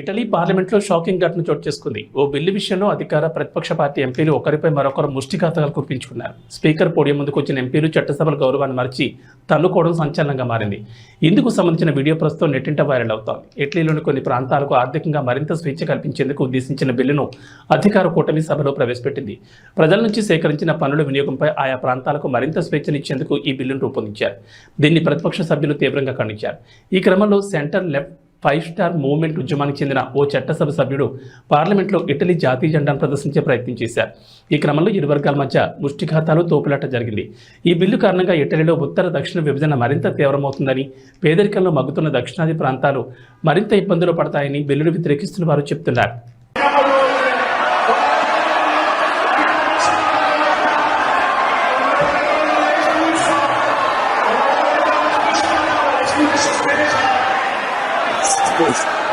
Italy పార్లమెంట్లో shocking ఘటన చోటు చేసుకుంది. ఓ బిల్లు విషయంలో అధికార ప్రతిపక్ష పార్టీ ఎంపీలు ఒకరిపై మరొకరు ముష్టిఘాతకాలు కురిపించుకున్నారు. స్పీకర్ పోడియం ముందుకు వచ్చిన ఎంపీలు చట్టసభల గౌరవాన్ని మరిచి తన్నుకోవడం సంచలనంగా మారింది. ఇందుకు సంబంధించిన వీడియో ప్రస్తుతం నెట్టింట వైరల్ అవుతోంది. ఇటలీలోని కొన్ని ప్రాంతాలకు ఆర్థికంగా మరింత స్వేచ్ఛ కల్పించేందుకు ఉద్దేశించిన బిల్లును అధికార కూటమి సభలో ప్రవేశపెట్టింది. ప్రజల నుంచి సేకరించిన పనుల వినియోగంపై ఆయా ప్రాంతాలకు మరింత స్వేచ్ఛనిచ్చేందుకు ఈ బిల్లును రూపొందించారు. దీన్ని ప్రతిపక్ష సభ్యులు తీవ్రంగా ఖండించారు. ఈ క్రమంలో centre left five star movement ఉద్యమానికి చెందిన ఓ చట్టసభ సభ్యుడు పార్లమెంట్లో ఇటలీ జాతీయ జెండాను ప్రదర్శించే ప్రయత్నం చేశారు. ఈ క్రమంలో ఇరు వర్గాల మధ్య ముష్టిఘాతాలు తోపులాట జరిగింది. ఈ బిల్లు కారణంగా ఇటలీలో ఉత్తర దక్షిణ విభజన మరింత తీవ్రమవుతుందని పేదరికంలో మగ్గుతున్న దక్షిణాది ప్రాంతాలు మరింత ఇబ్బందులు పడతాయని బిల్లును వ్యతిరేకిస్తున్న వారు చెప్తున్నారు. Peace.